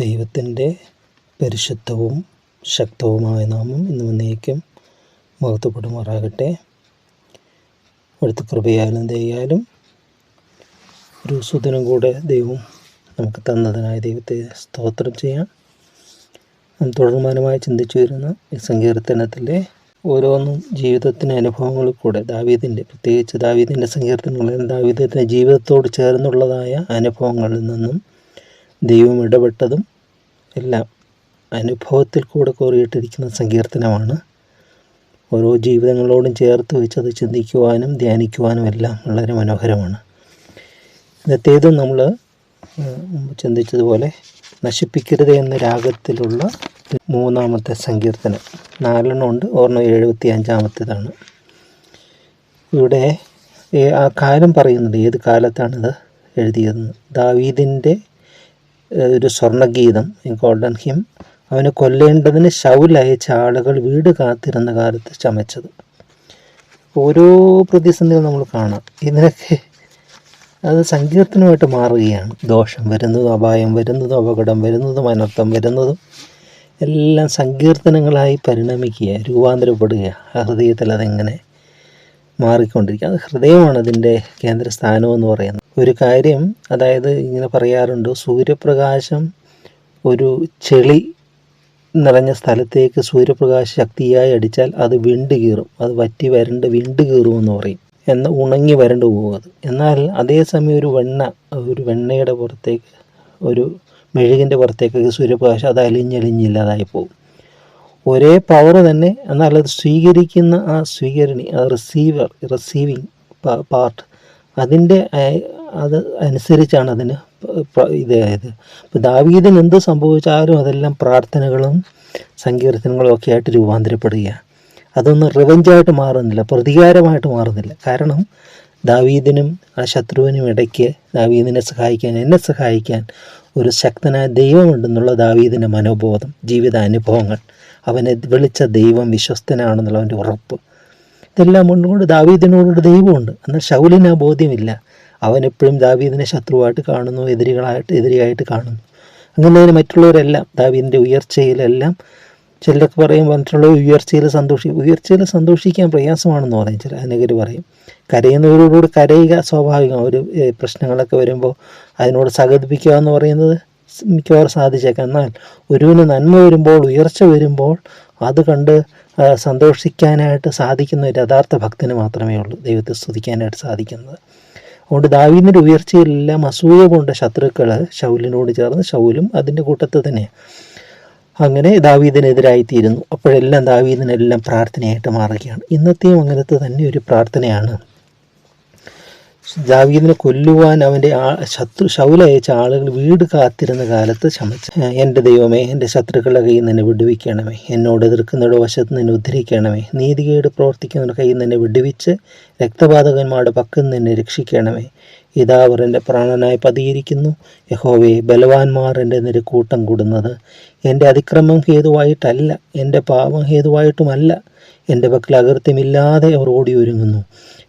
ദൈവത്തിന്റെ പരിശുദ്ധവും ശക്തവുമായ നാമം ഇന്ന് എന്നേക്കും മഹത്വപ്പെടുമാറാകട്ടെ. അവിടുത്തെ കൃപയാലും ദയാലും ഒരു സുദിനം കൂടെ ദൈവം നമുക്ക് തന്നതിനായ ദൈവത്തെ സ്തോത്രം ചെയ്യാം. തുടർമാനമായി ചിന്തിച്ചു വരുന്ന ഈ സങ്കീർത്തനത്തിലെ ഓരോന്നും ജീവിതത്തിന്റെ അനുഭവങ്ങളിൽ കൂടെ ദാവീദിന്റെ പ്രത്യേകിച്ച് ദാവീദിന്റെ സങ്കീർത്തനങ്ങളിൽ ദാവീദത്തിന്റെ ജീവിതത്തോട് ചേർന്നുള്ളതായ അനുഭവങ്ങളിൽ നിന്നും ദൈവം ഇടപെട്ടതും എല്ലാം അനുഭവത്തിൽ കൂടെ കോറിയിട്ടിരിക്കുന്ന സങ്കീർത്തനമാണ്. ഓരോ ജീവിതങ്ങളോടും ചേർത്ത് വെച്ചത് ചിന്തിക്കുവാനും ധ്യാനിക്കുവാനും എല്ലാം വളരെ മനോഹരമാണ്. ഇന്നത്തേതും നമ്മൾ ചിന്തിച്ചതുപോലെ നശിപ്പിക്കരുത് എന്ന രാഗത്തിലുള്ള മൂന്നാമത്തെ സങ്കീർത്തനം. നാലെണ്ണം ഉണ്ട് ഓർമ്മ എഴുപത്തി അഞ്ചാമത്തേതാണ് ഇവിടെ ആ കാലം പറയുന്നുണ്ട് ഏത് കാലത്താണിത് എഴുതിയതെന്ന്. ദാവീദിന്റെ ഒരു സ്വർണഗീതം ഗോൾഡൻ ഹിം അവനെ കൊല്ലേണ്ടതിന് ശൗൽ അയച്ച ആളുകൾ വീട് കാത്തിരുന്ന കാലത്ത് ചമച്ചത്. ഓരോ പ്രതിസന്ധികൾ നമ്മൾ കാണാം. ഇതിനൊക്കെ അത് സങ്കീർത്തനമായിട്ട് മാറുകയാണ്. ദോഷം വരുന്നതും അപായം വരുന്നതും അപകടം വരുന്നതും അനർത്ഥം വരുന്നതും എല്ലാം സങ്കീർത്തനങ്ങളായി പരിണമിക്കുക രൂപാന്തരപ്പെടുക ഹൃദയത്തിൽ അതെങ്ങനെ മാറിക്കൊണ്ടിരിക്കുക അത് ഹൃദയമാണ് അതിന്റെ കേന്ദ്രസ്ഥാനം എന്ന് പറയുന്നത്. ഒരു കാര്യം അതായത് ഇങ്ങനെ പറയാറുണ്ട് സൂര്യപ്രകാശം ഒരു ചെളി നിറഞ്ഞ സ്ഥലത്തേക്ക് സൂര്യപ്രകാശ ശക്തിയായി അടിച്ചാൽ അത് വിണ്ട് കീറും. അത് വറ്റി വരണ്ട് വിണ്ട് കീറുമെന്ന് പറയും. എന്ന ഉണങ്ങി വരണ്ട് പോകും അത്. എന്നാൽ അതേസമയം ഒരു വെണ്ണ ഒരു വെണ്ണയുടെ പുറത്തേക്ക് ഒരു മെഴുകിന്റെ പുറത്തേക്കൊക്കെ സൂര്യപ്രകാശം അത് അലിഞ്ഞലിഞ്ഞില്ലാതായി പോകും. ഒരേ പവർ തന്നെ എന്നാൽ സ്വീകരിക്കുന്ന ആ സ്വീകരണി ആ റിസീവർ റിസീവിങ് പാർട്ട് അതിന്റെ അത് അനുസരിച്ചാണ് അതിന് ഇതായത്. ഇപ്പോൾ ദാവീദിന് എന്ത് സംഭവിച്ചാലും അതെല്ലാം പ്രാർത്ഥനകളും സങ്കീർത്തനങ്ങളും ഒക്കെ ആയിട്ട് രൂപാന്തരപ്പെടുകയാണ് അതൊന്നും റിവഞ്ചായിട്ട് മാറുന്നില്ല പ്രതികാരമായിട്ട് മാറുന്നില്ല. കാരണം ദാവീദിനും ആ ശത്രുവിനും ഇടയ്ക്ക് ദാവീദിനെ സഹായിക്കാൻ എന്നെ സഹായിക്കാൻ ഒരു ശക്തനായ ദൈവമുണ്ടെന്നുള്ള ദാവീദിന്റെ മനോബോധം ജീവിത അനുഭവങ്ങൾ അവനെ വിളിച്ച ദൈവം വിശ്വസ്തനാണെന്നുള്ള അവന്റെ ഉറപ്പ്. ഇതെല്ലാം ഉണ്ടുകൊണ്ട് ദാവീദിനോടൊരു ദൈവമുണ്ട്. എന്നാൽ ശൗലിന് ആ ബോധ്യമില്ല. അവൻ എപ്പോഴും ദാവീദിനെ ശത്രുവായിട്ട് കാണുന്നു എതിരികളായിട്ട് എതിരിയായിട്ട് കാണുന്നു. അങ്ങനെ മറ്റുള്ളവരെല്ലാം ദാവീദിന്റെ ഉയർച്ചയിലെല്ലാം ചിലരൊക്കെ പറയും മറ്റുള്ളവർ ഉയർച്ചയിൽ സന്തോഷിക്കും ഉയർച്ചയിൽ സന്തോഷിക്കാൻ പ്രയാസമാണെന്ന് പറയും ചില അനേകർ പറയും. കരയുന്നവരോട് കരയുക സ്വാഭാവികം. ഒരു പ്രശ്നങ്ങളൊക്കെ വരുമ്പോൾ അതിനോട് സഹതിപ്പിക്കുക എന്ന് പറയുന്നത് മിക്കവാറും സാധിച്ചേക്കാം. എന്നാൽ ഒരുവിന് നന്മ വരുമ്പോൾ ഉയർച്ച വരുമ്പോൾ അത് കണ്ട് സന്തോഷിക്കാനായിട്ട് സാധിക്കുന്ന ഒരു യഥാർത്ഥ ഭക്തന് മാത്രമേ ഉള്ളൂ. ദൈവത്തെ സ്തുതിക്കാനായിട്ട് സാധിക്കുന്നത്. അതുകൊണ്ട് ദാവീദിന്റെ ഉയർച്ചയിലെല്ലാം അസൂയ കൊണ്ട ശത്രുക്കൾ ശൗലിനോട് ചേർന്ന് ശൗലും അതിന്റെ കൂട്ടത്തിൽ തന്നെയാണ് അങ്ങനെ ദാവീദിനെതിരായിത്തീരുന്നു. അപ്പോഴെല്ലാം ദാവീദിനെല്ലാം പ്രാർത്ഥനയായിട്ട് മാറുകയാണ്. ഇന്നത്തെയും അങ്ങനത്തെ തന്നെ ഒരു പ്രാർത്ഥനയാണ് ദാവീദിനെ കൊല്ലുവാൻ അവന്റെ ആ ശത്രു ശൗലയച്ച ആളുകൾ വീട് കാത്തിരുന്ന കാലത്ത് ശമിച്ച എന്റെ ദൈവമേ എന്റെ ശത്രുക്കളുടെ കയ്യിൽ നിന്നെ വിടുവിക്കണമേ. എന്നോട് എതിർക്കുന്നവരുടെ വശത്ത് നിന്നെ ഉദ്ധരിക്കണമേ. നീതികേട് പ്രവർത്തിക്കുന്നവരുടെ കയ്യിൽ നിന്നെ വിടുവിച്ച് രക്തപാതകന്മാരുടെ പക്കൽ നിന്നെ രക്ഷിക്കണമേ. ഇതാ അവർ എന്റെ പ്രാണനായി പതിയിരിക്കുന്നു. യഹോവേ ബലവാന്മാർ എന്റെ നേരെ കൂട്ടം കൂടുന്നത്. എന്റെ അതിക്രമം ഹേതുവായിട്ടല്ല എന്റെ പാപം ഹേതുവായിട്ടുമല്ല. എന്റെ പക്കൽ അകൃത്യമില്ലാതെ അവർ ഓടി ഒരുങ്ങുന്നു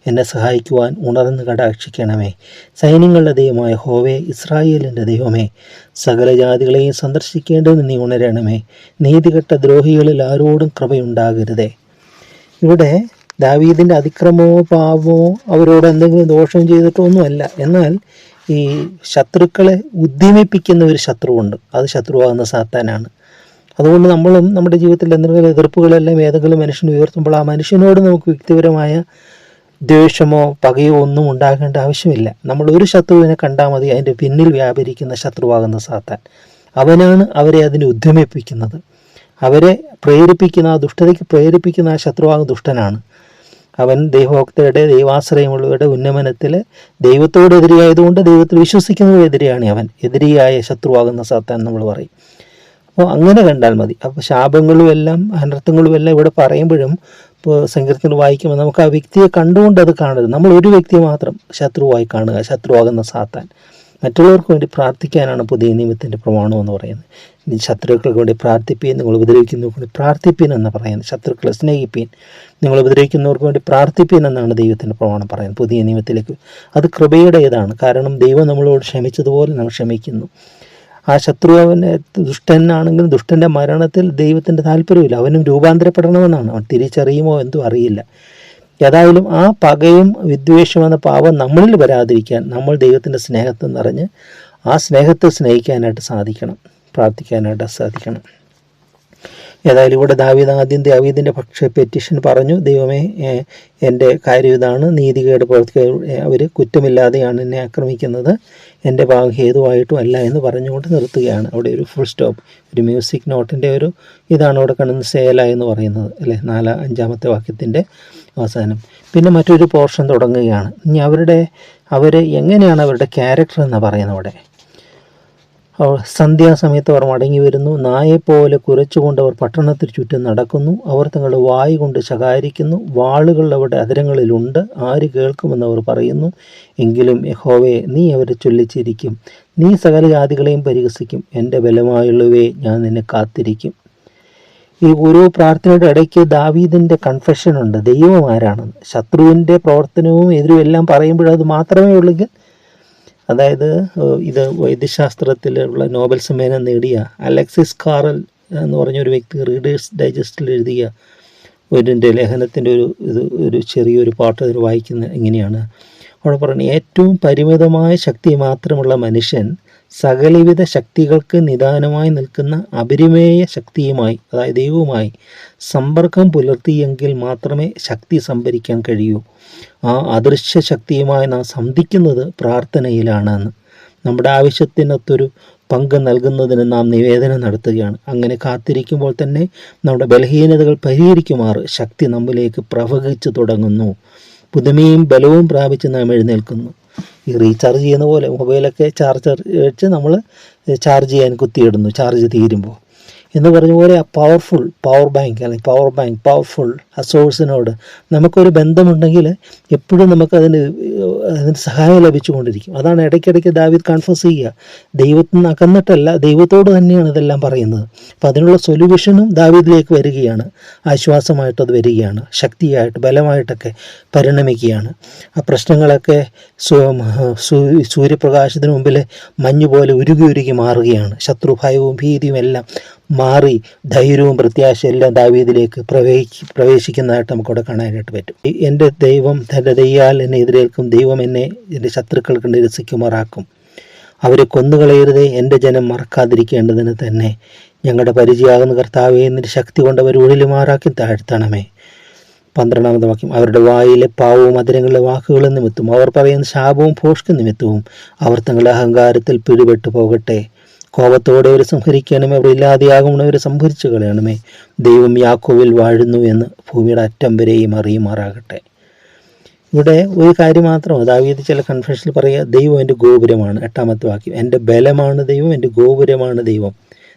എന്നെ സഹായിക്കുവാൻ ഉണർന്ന് കടാക്ഷിക്കണമേ. സൈന്യങ്ങളുടെ ദൈവമായ ഹോവേ ഇസ്രായേലിന്റെ ദൈവമേ സകല ജാതികളെയും സന്ദർശിക്കേണ്ടതിന് നീ ഉണരണമേ. നീതികെട്ട ദ്രോഹികളിൽ ആരോടും കൃപയുണ്ടാകരുതേ. ഇവിടെ ദാവീദിന്റെ അതിക്രമമോ പാപമോ അവരോട് എന്തെങ്കിലും ദോഷം ചെയ്തിട്ടോ ഒന്നുമല്ല. എന്നാൽ ഈ ശത്രുക്കളെ ഉദ്യമിപ്പിക്കുന്ന ഒരു ശത്രുവുണ്ട്. അത് ശത്രുവാകുന്ന സാത്താനാണ്. അതുകൊണ്ട് നമ്മളും നമ്മുടെ ജീവിതത്തിൽ എന്തെങ്കിലും എതിർപ്പുകളെല്ലാം ഏതെങ്കിലും മനുഷ്യൻ ഉയർത്തുമ്പോൾ ആ മനുഷ്യനോട് നമുക്ക് വ്യക്തിപരമായ ദ്വേഷമോ പകയോ ഒന്നും ഉണ്ടാകേണ്ട ആവശ്യമില്ല. നമ്മൾ ഒരു ശത്രുവിനെ കണ്ടാൽ മതി അതിന്റെ പിന്നിൽ വ്യാപരിക്കുന്ന ശത്രുവാകുന്ന സാത്താൻ. അവനാണ് അവരെ അതിനെ ഉദ്യമിപ്പിക്കുന്നത്. അവരെ പ്രേരിപ്പിക്കുന്ന ആ ദുഷ്ടതയ്ക്ക് പ്രേരിപ്പിക്കുന്ന ആ ശത്രുവാകുന്ന ദുഷ്ടനാണ്. അവൻ ദൈവഭക്തരുടെ ദൈവാശ്രയമുള്ളവരുടെ ഉന്നമനത്തിൽ ദൈവത്തോട് എതിരെയായതുകൊണ്ട് ദൈവത്തിൽ വിശ്വസിക്കുന്നവരെതിരെയാണ് അവൻ. എതിരിയായ ശത്രുവാകുന്ന സാത്താൻ നമ്മൾ പറയും. അപ്പോൾ അങ്ങനെ കണ്ടാൽ മതി. അപ്പോൾ ശാപങ്ങളും എല്ലാം എല്ലാം ഇവിടെ പറയുമ്പോഴും സങ്കീർത്തനം വായിക്കുമ്പോൾ നമുക്ക് ആ വ്യക്തിയെ കണ്ടുകൊണ്ട് അത് കാണരുത്. നമ്മൾ ഒരു വ്യക്തിയെ മാത്രം ശത്രുവായി കാണുക ശത്രുവാകുന്ന സാത്താൻ. മറ്റുള്ളവർക്ക് വേണ്ടി പ്രാർത്ഥിക്കാനാണ് പുതിയ നിയമത്തിന്റെ പ്രമാണം എന്ന് പറയുന്നത്. ശത്രുക്കൾക്ക് വേണ്ടി പ്രാർത്ഥിപ്പീൻ നിങ്ങൾ ഉപദ്രവിക്കുന്നവർക്ക് വേണ്ടി പ്രാർത്ഥിപ്പീൻ എന്ന് പറയുന്നത്. ശത്രുക്കളെ സ്നേഹിപ്പീൻ നിങ്ങൾ ഉപദ്രവിക്കുന്നവർക്ക് വേണ്ടി പ്രാർത്ഥിപ്പീൻ എന്നാണ് ദൈവത്തിന്റെ പ്രമാണം പറയുന്നത്. പുതിയ നിയമത്തിലേക്ക്. അത് കൃപയുടേതാണ്. കാരണം ദൈവം നമ്മളോട് ക്ഷമിച്ചതുപോലെ നമ്മൾ ക്ഷമിക്കുന്നു. ആ ശത്രു അവനെ ദുഷ്ടനാണെങ്കിലും ദുഷ്ടന്റെ മരണത്തിൽ ദൈവത്തിന്റെ താല്പര്യമില്ല. അവനും രൂപാന്തരപ്പെടണമെന്നാണ്. അവൻ തിരിച്ചറിയുമോ എന്തോ അറിയില്ല. ഏതായാലും ആ പകയും വിദ്വേഷവും എന്ന പാവം നമ്മളിൽ വരാതിരിക്കാൻ നമ്മൾ ദൈവത്തിന്റെ സ്നേഹത്തിൽ നിറഞ്ഞ് ആ സ്നേഹത്തെ സ്നേഹിക്കാനായിട്ട് സാധിക്കണം പ്രാർത്ഥിക്കാനായിട്ട് സാധിക്കണം. ഏതായാലും ഇവിടെ ദാവീദ് ആദ്യം ദാവീദിന്റെ പക്ഷേ പെറ്റീഷൻ പറഞ്ഞു ദൈവമേ എന്റെ കാര്യം ഇതാണ്. നീതികേട് പ്രവർത്തിക്കുക അവർ കുറ്റമില്ലാതെയാണ് എന്നെ ആക്രമിക്കുന്നത്. എന്റെ ഭാഗം ഹേതുവായിട്ടും അല്ല എന്ന് പറഞ്ഞുകൊണ്ട് നിർത്തുകയാണ്. അവിടെ ഒരു ഫുൾ സ്റ്റോപ്പ് ഒരു മ്യൂസിക് നോട്ടിന്റെ ഒരു ഇതാണ് അവിടെ കാണുന്നത് സേല എന്ന് പറയുന്നത് അല്ലേ? നാലാ അഞ്ചാമത്തെ വാക്യത്തിന്റെ അവസാനം. പിന്നെ മറ്റൊരു പോർഷൻ തുടങ്ങുകയാണ്. ഇനി അവരുടെ അവർ എങ്ങനെയാണ് അവരുടെ ക്യാരക്ടർ എന്ന് പറയുന്നത് അവിടെ? അവർ സന്ധ്യാസമയത്ത് അവർ മടങ്ങി വരുന്നു നായെപ്പോലെ കുരച്ചുകൊണ്ട് അവർ പട്ടണത്തിൽ ചുറ്റും നടക്കുന്നു. അവർ തങ്ങളുടെ വായ് കൊണ്ട് ശകാരിക്കുന്നു. വാളുകൾ അവരുടെ അധരങ്ങളിലുണ്ട്. ആര് കേൾക്കുമെന്ന് അവർ പറയുന്നു. എങ്കിലും യഹോവേ നീ അവരെ ചൊല്ലിച്ചിരിക്കും. നീ സകല ജാതികളെയും പരിഹസിക്കും. എന്റെ ബലമായുള്ളവേ ഞാൻ നിന്നെ കാത്തിരിക്കും. ഈ ഓരോ പ്രാർത്ഥനയുടെ ഇടയ്ക്ക് ദാവീദിന്റെ കൺഫെഷൻ ഉണ്ട്. ദൈവം ആരാണെന്ന്. ശത്രുവിന്റെ പ്രവർത്തനവും എതിരും എല്ലാം പറയുമ്പോഴത് മാത്രമേ ഉള്ളെങ്കിൽ അതായത് ഇത് വൈദ്യശാസ്ത്രത്തിലുള്ള നോബൽ സമ്മാനം നേടിയ അലക്സിസ് കാറൽ എന്ന് പറഞ്ഞ ഒരു വ്യക്തി റീഡേഴ്സ് ഡൈജസ്റ്റിൽ എഴുതിയ ഒരു ലേഖനത്തിന്റെ ഒരു ഇത് ഒരു ചെറിയൊരു പാട്ട് അതിൽ വായിക്കുന്ന എങ്ങനെയാണ്? അവിടെ പറഞ്ഞു ഏറ്റവും പരിമിതമായ ശക്തി മാത്രമുള്ള മനുഷ്യൻ സകലവിധ ശക്തികൾക്ക് നിദാനമായി നിൽക്കുന്ന അപരിമേയ ശക്തിയുമായി അതായത് ദൈവവുമായി സമ്പർക്കം പുലർത്തിയെങ്കിൽ മാത്രമേ ശക്തി സംഭരിക്കാൻ കഴിയൂ. ആ അദൃശ്യ ശക്തിയുമായി നാം സന്ധിക്കുന്നത് പ്രാർത്ഥനയിലാണ് എന്ന് നമ്മുടെ ആവശ്യത്തിനൊത്തൊരു പങ്ക് നൽകുന്നതിന് നാം നിവേദനം നടത്തുകയാണ്. അങ്ങനെ കാത്തിരിക്കുമ്പോൾ തന്നെ നമ്മുടെ ബലഹീനതകൾ പരിഹരിക്കുമാറ് ശക്തി നമ്മിലേക്ക് പ്രവഹിച്ചു തുടങ്ങുന്നു. പുതുമയും ബലവും പ്രാപിച്ച് നാം എഴുന്നേൽക്കുന്നു. ഈ റീചാർജ് ചെയ്യുന്ന പോലെ മൊബൈലൊക്കെ ചാർജർ വെച്ച് നമ്മൾ ചാർജ് ചെയ്യാൻ കുത്തിയിടുന്നു ചാർജ് തീരുമ്പോൾ എന്ന് പറഞ്ഞ പോലെ ആ പവർഫുൾ പവർ ബാങ്ക് അല്ലെങ്കിൽ പവർ ബാങ്ക് പവർഫുൾ ആ സോഴ്സിനോട് നമുക്കൊരു ബന്ധമുണ്ടെങ്കിൽ എപ്പോഴും നമുക്കതിന് അതിന് സഹായം ലഭിച്ചുകൊണ്ടിരിക്കും. അതാണ് ഇടയ്ക്കിടയ്ക്ക് ദാവീദ് കൺഫ്യൂസ് ചെയ്യുക. ദൈവത്തിൽ നിന്ന് അകന്നിട്ടല്ല ദൈവത്തോട് തന്നെയാണ് ഇതെല്ലാം പറയുന്നത്. അപ്പം അതിനുള്ള സൊല്യൂഷനും ദാവീദിലേക്ക് വരികയാണ്. ആശ്വാസമായിട്ട് അത് വരികയാണ്. ശക്തിയായിട്ട് ബലമായിട്ടൊക്കെ പരിണമിക്കുകയാണ്. ആ പ്രശ്നങ്ങളൊക്കെ സൂര്യപ്രകാശത്തിന് മുമ്പിൽ മഞ്ഞ് പോലെ ഉരുകി ഉരുകി മാറുകയാണ്. ശത്രുഭയവും ഭീതിയും എല്ലാം മാറി ധൈര്യവും പ്രത്യാശയും എല്ലാം ദാവീദിലേക്ക് പ്രവേശി പ്രവേശിക്കുന്നതായിട്ട് നമുക്കവിടെ കാണാനായിട്ട് പറ്റും. എന്റെ ദൈവം തന്റെ ദയ്യാൽ എന്നെ എതിരേൽക്കും ദൈവം എന്നെ എന്റെ ശത്രുക്കൾക്ക് നിരസിക്കുമാറാക്കും. അവരെ കൊന്നുകളയരുതേ എന്റെ ജനം മറക്കാതിരിക്കേണ്ടതിന് തന്നെ ഞങ്ങളുടെ പരിചയമാകുന്ന കർത്താവെ എന്നിട്ട് ശക്തി കൊണ്ട് അവർ ഒഴിലുമാറാക്കി താഴ്ത്തണമേ. പന്ത്രണ്ടാമത് വാക്യം അവരുടെ വായിലെ പാവവും അതിരങ്ങളുടെ വാക്കുകളും നിമിത്തവും അവർ പറയുന്ന ശാപവും ഭോഷ്ക നിമിത്തവും അവർ തങ്ങളുടെ അഹങ്കാരത്തിൽ പിടിപെട്ടു പോകട്ടെ. കോപത്തോടെ അവർ സംഹരിക്കണമേ അവർ ഇല്ലാതെയാകുന്നവരെ സംഹരിച്ചു കളയണമേ. ദൈവം യാക്കോവിൽ വാഴുന്നു എന്ന് ഭൂമിയുടെ അറ്റം വരെയും അറിയുമാറാകട്ടെ. ഇവിടെ ഒരു കാര്യം മാത്രമാണ്. ദാവീദ് ചില കൺഫെഷനിൽ പറയുക ദൈവം എന്റെ ഗോപുരമാണ്. എട്ടാമത്തെ വാക്യം എന്റെ ബലമാണ് ദൈവം എന്റെ ഗോപുരമാണ് ദൈവം.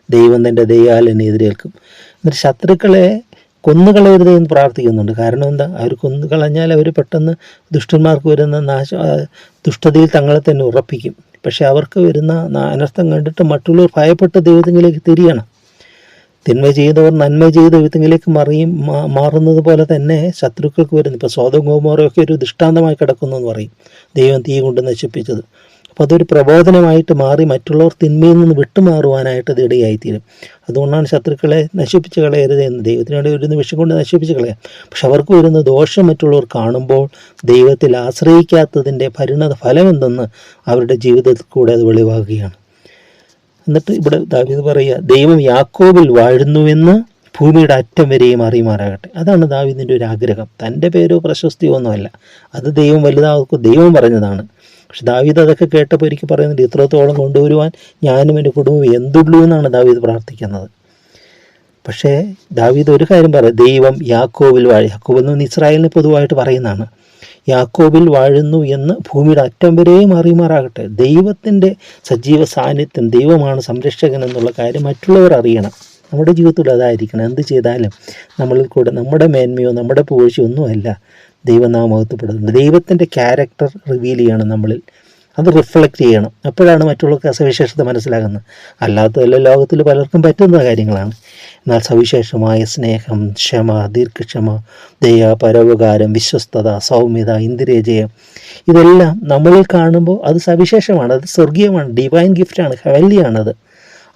ദൈവം തന്റെ ദയാൽ എതിരേൽക്കും. എന്നിട്ട് ശത്രുക്കളെ കൊന്നുകളയരുത് എന്ന് പ്രാർത്ഥിക്കുന്നുണ്ട്. കാരണം എന്താ? അവർ കൊന്നു കളഞ്ഞാൽ അവർ പെട്ടെന്ന് ദുഷ്ടന്മാർക്ക് വരുന്ന നാശ ദുഷ്ടതയിൽ തങ്ങളെ തന്നെ ഉറപ്പിക്കും. പക്ഷെ അവർക്ക് വരുന്ന അനർത്ഥം കണ്ടിട്ട് മറ്റുള്ളവർ ഭയപ്പെട്ട ദൈവത്തിലേക്ക് തിരിയണം. തിന്മ ചെയ്തവർ നന്മ ചെയ്ത ദൈവത്തിലേക്ക് മറിയും മാറുന്നത് പോലെ തന്നെ ശത്രുക്കൾക്ക് വരുന്നു. ഇപ്പോൾ സ്വതം ഒരു ദൃഷ്ടാന്തമായി കിടക്കുന്നു എന്ന് പറയും. ദൈവം തീ കൊണ്ട് നശിപ്പിച്ചത്. അപ്പോൾ അതൊരു പ്രബോധനമായിട്ട് മാറി മറ്റുള്ളവർ തിന്മയിൽ നിന്ന് വിട്ടുമാറുവാനായിട്ട് ഇത് ഇടയായിത്തീരും. അതുകൊണ്ടാണ് ശത്രുക്കളെ നശിപ്പിച്ച് കളയരുത് എന്ന്. ദൈവത്തിനോട് ഒരു നിമിഷം കൊണ്ട് നശിപ്പിച്ച് കളയാം. പക്ഷെ അവർക്ക് വരുന്ന ദോഷം മറ്റുള്ളവർ കാണുമ്പോൾ ദൈവത്തിൽ ആശ്രയിക്കാത്തതിന്റെ പരിണത ഫലം എന്തെന്ന് അവരുടെ ജീവിതത്തിൽ കൂടെ അത് വെളിവാകുകയാണ്. എന്നിട്ട് ഇവിടെ ദാവീദ് പറയുക ദൈവം യാക്കോബിൽ വാഴുന്നുവെന്ന് ഭൂമിയുടെ അറ്റം വരെയും അറിയുമാറാകട്ടെ. അതാണ് ദാവീദിന്റെ ഒരു ആഗ്രഹം. തന്റെ പേരോ പ്രശസ്തിയോ ഒന്നുമല്ല. അത് ദൈവം വലുതാക്കും ദൈവം പറഞ്ഞതാണ്. പക്ഷെ ദാവീദ് അതൊക്കെ കേട്ടപ്പോൾ എനിക്ക് പറയുന്നുണ്ട് ഇത്രത്തോളം കൊണ്ടുവരുവാൻ ഞാനും എന്റെ കുടുംബവും എന്തുള്ളൂ എന്നാണ് ദാവീദ് പ്രാർത്ഥിക്കുന്നത്. പക്ഷേ ദാവീദ് ഒരു കാര്യം പറയാം ദൈവം യാക്കോബിൽ വാഴ യാക്കോബ് എന്ന് ഇസ്രായേലിന് പൊതുവായിട്ട് പറയുന്നതാണ്. യാക്കോബിൽ വാഴുന്നു എന്ന് ഭൂമിയുടെ അറ്റം വരെയും അറിയുമാറാകട്ടെ ദൈവത്തിന്റെ സജീവ സാന്നിധ്യം ദൈവമാണ് സംരക്ഷകൻ എന്നുള്ള കാര്യം മറ്റുള്ളവർ അറിയണം. നമ്മുടെ ജീവിതത്തിൽ അതായിരിക്കണം. എന്ത് ചെയ്താലും നമ്മളിൽ കൂടെ നമ്മുടെ മേന്മയോ നമ്മുടെ പൂഴ്ചയോ ഒന്നുമല്ല. ദൈവം നാം ദൈവത്തിന്റെ ക്യാരക്ടർ റിവീൽ ചെയ്യണം നമ്മളിൽ. അത് റിഫ്ലക്റ്റ് ചെയ്യണം. അപ്പോഴാണ് മറ്റുള്ളവർക്ക് സവിശേഷത മനസ്സിലാകുന്നത്. അല്ലാത്തതല്ല ലോകത്തിൽ പലർക്കും പറ്റുന്ന കാര്യങ്ങളാണ്. എന്നാൽ സവിശേഷമായ സ്നേഹം ക്ഷമ ദീർഘക്ഷമ ദയ പരോപകാരം വിശ്വസ്തത സൗമ്യത ഇന്ദ്രിയജയം ഇതെല്ലാം നമ്മളിൽ കാണുമ്പോൾ അത് സവിശേഷമാണ്. അത് സ്വർഗീയമാണ്. ഡിവൈൻ ഗിഫ്റ്റാണ് ഹവല്യാണത്.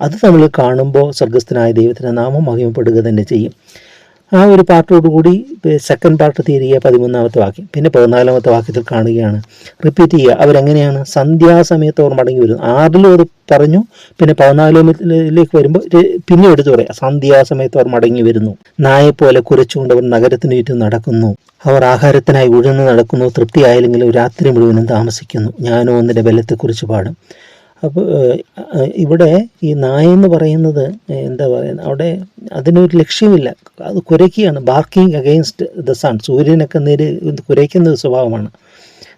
അത് നമ്മൾ കാണുമ്പോൾ സ്വർഗസ്ഥനായ ദൈവത്തിന്റെ നാമം മഹിമപ്പെടുക തന്നെ ചെയ്യും. ആ ഒരു പാർട്ടോടുകൂടി സെക്കൻഡ് പാർട്ട് തീരുക പതിമൂന്നാമത്തെ വാക്യം. പിന്നെ പതിനാലാമത്തെ വാക്യത്തിൽ കാണുകയാണ്. റിപ്പീറ്റ് ചെയ്യുക. അവരെങ്ങനെയാണ്? സന്ധ്യാസമയത്ത് അവർ മടങ്ങി വരുന്നു. ആറിലും അത് പറഞ്ഞു പിന്നെ പതിനാലിലേക്ക് വരുമ്പോൾ പിന്നെ എടുത്തു പറയാം. സന്ധ്യാസമയത്ത് അവർ മടങ്ങി വരുന്നു. നായെപ്പോലെ കുരച്ചുകൊണ്ട് അവർ നഗരത്തിന് ചുറ്റും നടക്കുന്നു. അവർ ആഹാരത്തിനായി ഉഴന്ന് നടക്കുന്നു. തൃപ്തിയായില്ലെങ്കിലും രാത്രി മുഴുവനും താമസിക്കുന്നു. ഞാനോ ഒന്നിന്റെ ബലത്തെക്കുറിച്ച് പാടും. അപ്പോൾ ഇവിടെ ഈ നായ എന്ന് പറയുന്നത് എന്താ പറയുന്നത്? അവിടെ അതിനൊരു ലക്ഷ്യമില്ല. അത് കുരയ്ക്കുകയാണ് ബാർക്കിംഗ് അഗെയിൻസ്റ്റ് ദ സൺ. സൂര്യനൊക്കെ നേര് കുരയ്ക്കുന്ന ഒരു സ്വഭാവമാണ്.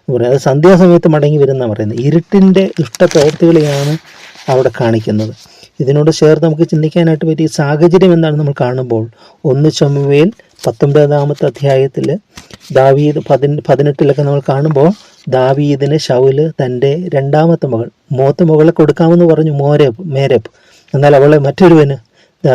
പറയുന്നത്. അത് സന്ധ്യാസമയത്ത് മടങ്ങി വരുന്ന പറയുന്നത്. ഇരുട്ടിന്റെ ദുഷ്ടപ്രവൃത്തികളെയാണ് അവിടെ കാണിക്കുന്നത്. ഇതിനോട് ചേർത്ത് നമുക്ക് ചിന്തിക്കാനായിട്ട് പറ്റിയ സാഹചര്യം എന്താണ് നമ്മൾ കാണുമ്പോൾ? ഒന്ന് ചൊമ്മുവേൽ പത്തൊമ്പതാമത്തെ അധ്യായത്തിൽ ദാവീദ് പതി പതിനെട്ടിലൊക്കെ നമ്മൾ കാണുമ്പോൾ ദാവീദിന് ഷൗൽ തന്റെ രണ്ടാമത്തെ മകൾ മൂത്ത മകളെ കൊടുക്കാമെന്ന് പറഞ്ഞു മോരേപ്പ് മേരേപ്പ് എന്നാൽ അവളെ മറ്റൊരുവന്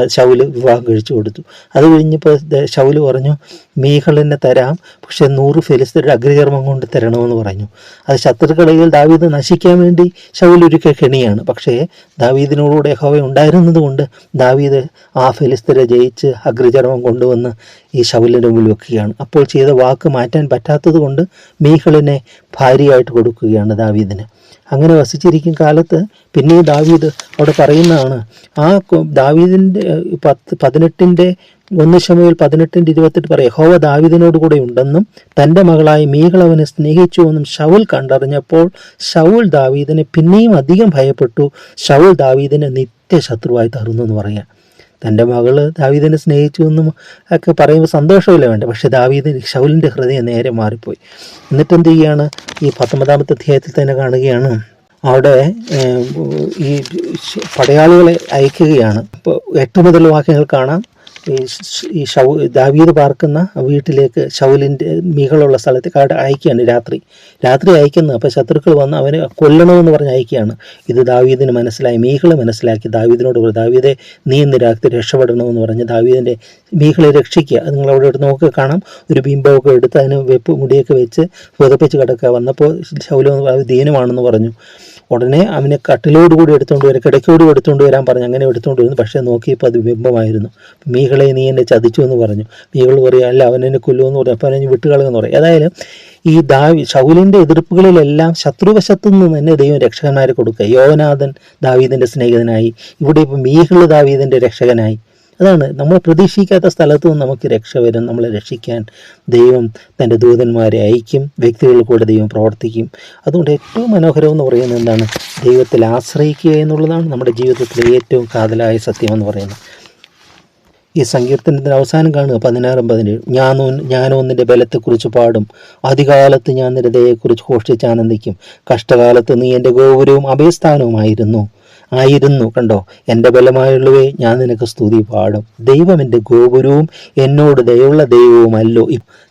ശൗൽ വിവാഹം കഴിച്ചു കൊടുത്തു. അത് കഴിഞ്ഞപ്പോൾ ശൗൽ പറഞ്ഞു മീഹളിനെ തരാം പക്ഷെ നൂറ് ഫെലിസ്തരുടെ അഗ്രചർമ്മം കൊണ്ട് തരണമെന്ന് പറഞ്ഞു. അത് ശത്രുക്കളയിൽ ദാവീദ് നശിക്കാൻ വേണ്ടി ശൗൽ ഒരുക്കിയ കെണിയാണ്. പക്ഷേ ദാവീദിനോടുകൂടെ ഹോവ ഉണ്ടായിരുന്നതുകൊണ്ട് ദാവീദ് ആ ഫെലിസ്തരെ ജയിച്ച് അഗ്രചർമ്മം കൊണ്ടുവന്ന് ഈ ശൗലിന്റെ മുമ്പിൽ വെക്കുകയാണ്. അപ്പോൾ ചെയ്ത വാക്ക് മാറ്റാൻ പറ്റാത്തത് കൊണ്ട് മീഹളിനെ ഭാര്യയായിട്ട് കൊടുക്കുകയാണ് ദാവീദിന്. അങ്ങനെ വസിച്ചിരിക്കും കാലത്ത് പിന്നെ ദാവീദ് അവിടെ പറയുന്നതാണ് ആ ദാവീദിന്റെ പത്ത് പതിനെട്ടിന്റെ ഒന്ന് ശമയിൽ പതിനെട്ടിന്റെ ഇരുപത്തെട്ട് പറയാം ഹോവ ദാവീദിനോട് കൂടെ ഉണ്ടെന്നും തന്റെ മകളായ മീകൾ അവനെ സ്നേഹിച്ചുവെന്നും ഷൗൽ കണ്ടറിഞ്ഞപ്പോൾ ഷൗൽ ദാവീദിനെ പിന്നെയും അധികം ഭയപ്പെട്ടു ഷൗൽ ദാവീദിനെ നിത്യശത്രുവായി തറുന്നു എന്ന് പറയാം. തന്റെ മകൾ ദാവീദിനെ സ്നേഹിച്ചു എന്നും ഒക്കെ പറയുമ്പോൾ സന്തോഷമില്ല വേണ്ട. പക്ഷേ ദാവീദിന് ഷൗലിന്റെ ഹൃദയം നേരെ മാറിപ്പോയി. എന്നിട്ട് എന്ത് ചെയ്യാണ് ഈ പത്തൊമ്പതാമത്തെ അധ്യായത്തിൽ തന്നെ കാണുകയാണ്. അവിടെ ഈ പടയാളികളെ അയക്കുകയാണ്. ഇപ്പോൾ എട്ട് മുതൽ വാക്യങ്ങൾ കാണാം. ഈ ഷ്- ദാവീദ് പാർക്കുന്ന വീട്ടിലേക്ക് ഷൗലിന്റെ മീകളുള്ള സ്ഥലത്തേക്ക് കാട് അയക്കുകയാണ് രാത്രി. രാത്രി അയക്കുന്നത് അപ്പോൾ ശത്രുക്കൾ വന്ന് അവനെ കൊല്ലണമെന്ന് പറഞ്ഞ് അയക്കുകയാണ്. ഇത് ദാവീദിന് മനസ്സിലായി. മീകളെ മനസ്സിലാക്കി. ദാവീദിനോട് പറഞ്ഞു ദാവീദെ നീ ഇന്ന് രാത്രി രക്ഷപ്പെടണമെന്ന് പറഞ്ഞ് ദാവീദിന്റെ മീഹളെ രക്ഷിക്കുക. നിങ്ങൾ അവിടെ എടുത്ത് നോക്കി കാണാം. ഒരു ബിംബമൊക്കെ എടുത്ത് അതിന് വെപ്പ് മുടിയൊക്കെ വെച്ച് പുതപ്പിച്ച് കിടക്കുക. വന്നപ്പോൾ ശൗലം ദീനമാണെന്ന് പറഞ്ഞു. ഉടനെ അവനെ കട്ടിലോടുകൂടി എടുത്തുകൊണ്ട് വരാം കിടക്കോടുകൂടി എടുത്തുകൊണ്ട് വരാൻ പറഞ്ഞു. അങ്ങനെ എടുത്തുകൊണ്ട് വരുന്നു. പക്ഷേ നോക്കിയപ്പോൾ അത് ബിംബമായിരുന്നു മീകളെ നീ എന്നെ ചതിച്ചു എന്ന് പറഞ്ഞു. മീകൾ പറയും അല്ല അവൻ എന്നെ കൊല്ലുമെന്ന് പറഞ്ഞു അപ്പം അവനെ വിട്ടുകളെന്ന് പറയും. ഏതായാലും ഈ ദാവി ഷൗലിന്റെ എതിർപ്പുകളിലെല്ലാം ശത്രുവശത്തു നിന്ന് തന്നെ ദൈവം രക്ഷകന്മാരെ കൊടുക്കുക. യോവനാഥൻ ദാവീദിന്റെ സ്നേഹിതനായി. ഇവിടെ ഇപ്പോൾ മീഹൾ ദാവീദിന്റെ രക്ഷകനായി. അതാണ്. നമ്മൾ പ്രതീക്ഷിക്കാത്ത സ്ഥലത്തു നിന്ന് നമുക്ക് രക്ഷ വരും. നമ്മളെ രക്ഷിക്കാൻ ദൈവം തന്റെ ദൂതന്മാരെ അയക്കും. വ്യക്തികളിൽ കൂടെ ദൈവം പ്രവർത്തിക്കും. അതുകൊണ്ട് ഏറ്റവും മനോഹരം എന്ന് പറയുന്നത് എന്താണ്? ദൈവത്തിൽ ആശ്രയിക്കുക എന്നുള്ളതാണ് നമ്മുടെ ജീവിതത്തിലെ ഏറ്റവും കാതലായ സത്യം എന്ന് പറയുന്നത്. ഈ സങ്കീർത്തനത്തിന്റെ അവസാനം കാണുക. പതിനാറും പതിനേഴ്. ഞാനോ ഞാനോ നിന്റെ ബലത്തെക്കുറിച്ച് പാടും. അധികാലത്ത് ഞാൻ നിന്റെ ദയെക്കുറിച്ച് ഘോഷിച്ച് ആനന്ദിക്കും. കഷ്ടകാലത്ത് നീ എന്റെ ഗോപുരവും അഭയസ്ഥാനവുമായിരുന്നു. ആയിരുന്നു. കണ്ടോ? എന്റെ ബലമായുള്ളവേ ഞാൻ നിനക്ക് സ്തുതി പാടും. ദൈവം എന്റെ ഗോപുരവും എന്നോട് ദയുള്ള ദൈവവുമല്ലോ.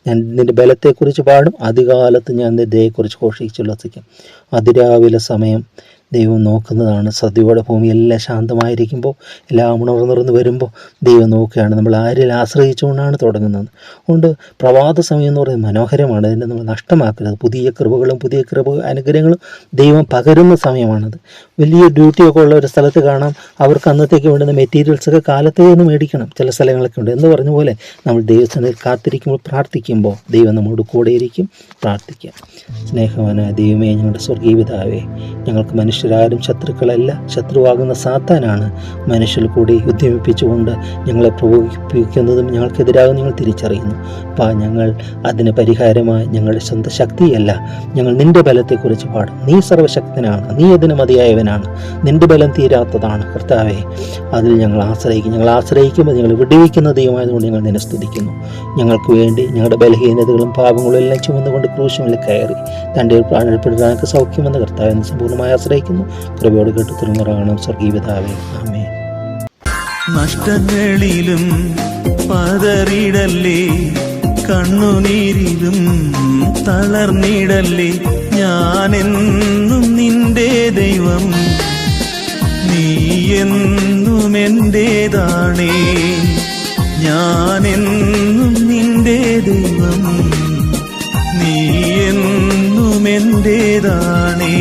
ഞാൻ നിന്റെ ബലത്തെക്കുറിച്ച് പാടും. അധികാലത്ത് ഞാൻ നിന്റെ ദയെക്കുറിച്ച് ഘോഷിച്ചുല്ലസിക്കും അതിരാവിലെ സമയം ദൈവം നോക്കുന്നതാണ്. സദ്യയുടെ ഭൂമി എല്ലാം ശാന്തമായിരിക്കുമ്പോൾ എല്ലാം ഉണർന്നുണർന്ന് വരുമ്പോൾ ദൈവം നോക്കുകയാണ്. നമ്മൾ ആരിൽ ആശ്രയിച്ചുകൊണ്ടാണ് തുടങ്ങുന്നത്? അതുകൊണ്ട് പ്രഭാത സമയം എന്ന് പറയുന്നത് മനോഹരമാണ്. അതിന്റെ നമ്മൾ നഷ്ടമാക്കരുത്. പുതിയ കൃപകളും പുതിയ കൃപ അനുഗ്രഹങ്ങളും ദൈവം പകരുന്ന സമയമാണത്. വലിയ ഡ്യൂട്ടിയൊക്കെ ഉള്ള ഒരു സ്ഥലത്ത് കാണാം. അവർക്ക് അന്നത്തേക്ക് വേണ്ടുന്ന മെറ്റീരിയൽസൊക്കെ കാലത്തേ നിന്ന് മേടിക്കണം. ചില സ്ഥലങ്ങളൊക്കെ ഉണ്ട്. എന്ന് പറഞ്ഞ പോലെ നമ്മൾ ദൈവത്തിന് കാത്തിരിക്കുമ്പോൾ പ്രാർത്ഥിക്കുമ്പോൾ ദൈവം നമ്മോട് കൂടെയിരിക്കും. പ്രാർത്ഥിക്കാം. സ്നേഹവാനായ ദൈവമേ ഞങ്ങളുടെ സ്വർഗീയ പിതാവേ ഞങ്ങൾക്ക് മനുഷ്യരാരും ശത്രുക്കളല്ല. ശത്രുവാകുന്ന സാത്താനാണ് മനുഷ്യർ കൂടി ഉദ്യമിപ്പിച്ചുകൊണ്ട് ഞങ്ങളെ പ്രകോപിപ്പിക്കുന്നതും ഞങ്ങൾക്കെതിരാകും നിങ്ങൾ തിരിച്ചറിയുന്നു. അപ്പോൾ ഞങ്ങൾ അതിന് പരിഹാരമായി ഞങ്ങളുടെ സ്വന്തം ശക്തിയല്ല. ഞങ്ങൾ നിന്റെ ബലത്തെക്കുറിച്ച് പാടും. നീ സർവശക്തനാണ്. നീ അതിന് മതിയായവനാണ്. നിന്റെ ബലം തീരാത്തതാണ്. കർത്താവേ അതിൽ ഞങ്ങൾ ആശ്രയിക്കും. ഞങ്ങൾ ആശ്രയിക്കുമ്പോൾ ഞങ്ങൾ വിടിവിക്കുന്ന ദൈവമായതുകൊണ്ട് ഞങ്ങൾ നിന്നെ സ്തുതിക്കുന്നു. ഞങ്ങൾക്ക് വേണ്ടി ഞങ്ങളുടെ ബലഹീനതകളും പാപങ്ങളും എല്ലാം ചുമന്നുകൊണ്ട് ക്രൂശുമിൽ കയറി. തന്റെ പ്രാണപ്പെടുത്താനൊക്കെ സൗഖ്യമെന്ന് കർത്താവിനെ സമ്പൂർണമായി സമ്പൂർണമായി പ്രാർത്ഥിക്കുന്നു. കൃപയോട് കേട്ട് തിരുനിറങ്ങണം സ്വർഗീവിതാവേ ആമേ നഷ്ടങ്ങളിലും പതറിടല്ലേ? കണ്ണുനീരിലും തളർന്നിടല്ലേ? ഞാനെന്നും നിന്റെ ദൈവം. നീ എന്നും എന്റേതാണേ ഞാനെന്നും നിന്റെ ദൈവം. നീ എന്നും എന്റേതാണേ